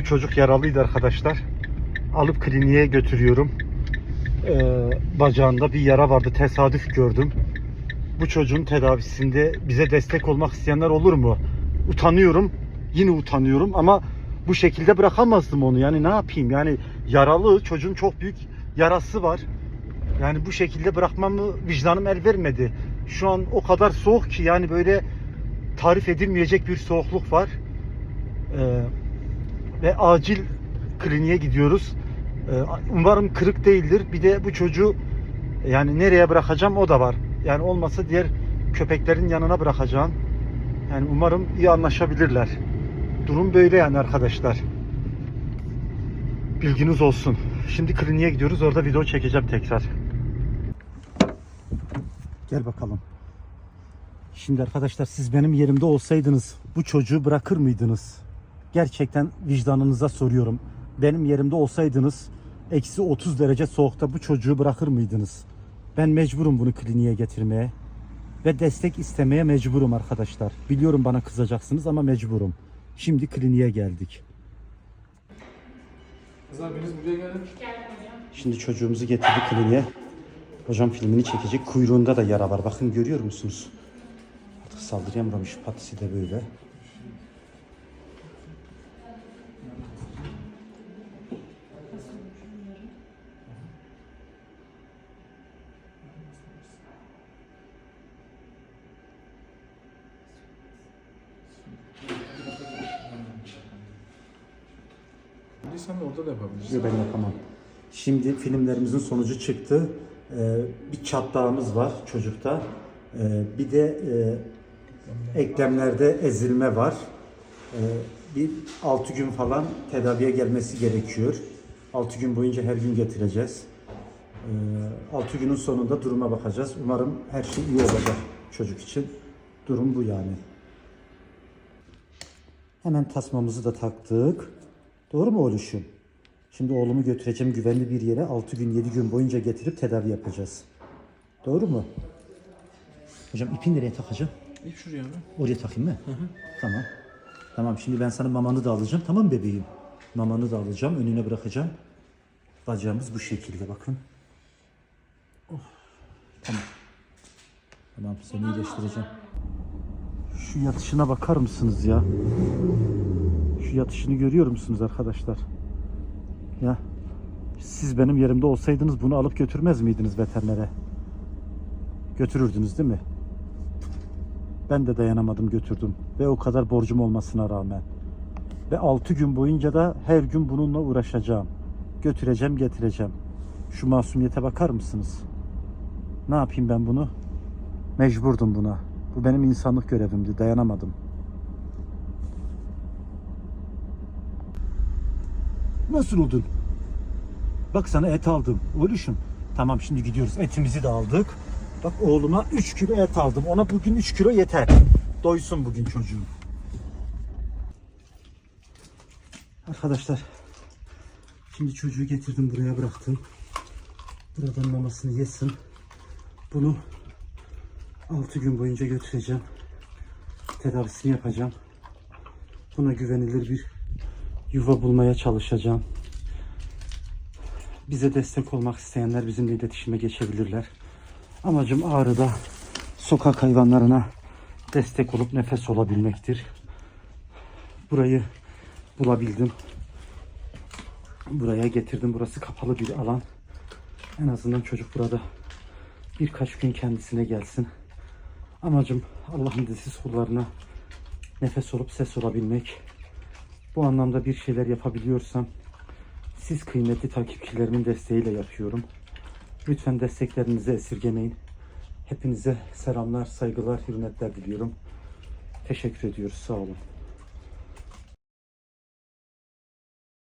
Bu çocuk yaralıydı arkadaşlar. Alıp kliniğe götürüyorum. Ee, bacağında bir yara vardı. Tesadüf gördüm. Bu çocuğun tedavisinde bize destek olmak isteyenler olur mu? Utanıyorum. Yine utanıyorum ama bu şekilde bırakamazdım onu. Yani ne yapayım? Yani yaralı çocuğun çok büyük yarası var. Yani bu şekilde bırakmamı vicdanım el vermedi. Şu an o kadar soğuk ki yani böyle tarif edilmeyecek bir soğukluk var. Ee, ve acil kliniğe gidiyoruz. Ee, umarım kırık değildir. Bir de bu çocuğu yani nereye bırakacağım o da var. Yani olmasa diğer köpeklerin yanına bırakacağım. Yani umarım iyi anlaşabilirler. Durum böyle yani arkadaşlar. Bilginiz olsun. Şimdi kliniğe gidiyoruz. Orada video çekeceğim tekrar. Gel bakalım. Şimdi arkadaşlar siz benim yerimde olsaydınız bu çocuğu bırakır mıydınız? Gerçekten vicdanınıza soruyorum. Benim yerimde olsaydınız eksi 30 derece soğukta bu çocuğu bırakır mıydınız? Ben mecburum bunu kliniğe getirmeye. Ve destek istemeye mecburum arkadaşlar. Biliyorum bana kızacaksınız ama mecburum. Şimdi kliniğe geldik. Kız abiniz buraya gelin. Şimdi çocuğumuzu getirdik kliniğe. Hocam filmini çekecek. Kuyruğunda da yara var. Bakın görüyor musunuz? Artık saldırıyamamış. Patisi de böyle. Sen de orada da yapabilirsin. Yok ben yapamam. Şimdi filmlerimizin sonucu çıktı. Ee, bir çatlağımız var çocukta. Ee, bir de e, eklemlerde ezilme var. Ee, bir 6 gün falan tedaviye gelmesi gerekiyor. 6 gün boyunca her gün getireceğiz. 6 günün sonunda duruma bakacağız. Umarım her şey iyi olacak çocuk için. Durum bu yani. Hemen tasmamızı da taktık. Doğru mu oluşum? Şimdi oğlumu götüreceğim güvenli bir yere 6 gün 7 gün boyunca getirip tedavi yapacağız. Doğru mu? Hocam ipi nereye takacağım? İlk şuraya mı? Oraya takayım mı? Tamam. Tamam şimdi ben sana mamanı da alacağım. Tamam mı bebeğim? Mamanı da alacağım. Önüne bırakacağım. Bacağımız bu şekilde bakın. Oh. Tamam. Tamam seni iyileştireceğim. Şu yatışına bakar mısınız ya? Şu yatışını görüyor musunuz arkadaşlar? Ya siz benim yerimde olsaydınız bunu alıp götürmez miydiniz veterinere? Götürürdünüz değil mi? Ben de dayanamadım götürdüm. Ve o kadar borcum olmasına rağmen. Ve 6 gün boyunca da her gün bununla uğraşacağım. Götüreceğim getireceğim. Şu masumiyete bakar mısınız? Ne yapayım ben bunu? Mecburdum buna. Bu benim insanlık görevimdi. Dayanamadım. Nasıl oldun? Bak sana et aldım. Oğluşum. Tamam şimdi gidiyoruz. Etimizi de aldık. Bak oğluma 3 kilo et aldım. Ona bugün 3 kilo yeter. Doysun bugün çocuğum. Arkadaşlar. Şimdi çocuğu getirdim buraya bıraktım. Buradan mamasını yesin. Bunu 6 gün boyunca götüreceğim. Tedavisini yapacağım. Buna güvenilir bir yuva bulmaya çalışacağım. Bize destek olmak isteyenler bizimle iletişime geçebilirler. Amacım Ağrı'da sokak hayvanlarına destek olup nefes olabilmektir. Burayı bulabildim. Buraya getirdim. Burası kapalı bir alan. En azından çocuk burada birkaç gün kendisine gelsin. Amacım Allah'ın dizisiz kullarına nefes olup ses olabilmek. Bu anlamda bir şeyler yapabiliyorsam siz kıymetli takipçilerimin desteğiyle yapıyorum. Lütfen desteklerinizi esirgemeyin. Hepinize selamlar, saygılar, hürmetler diliyorum. Teşekkür ediyoruz. Sağ olun.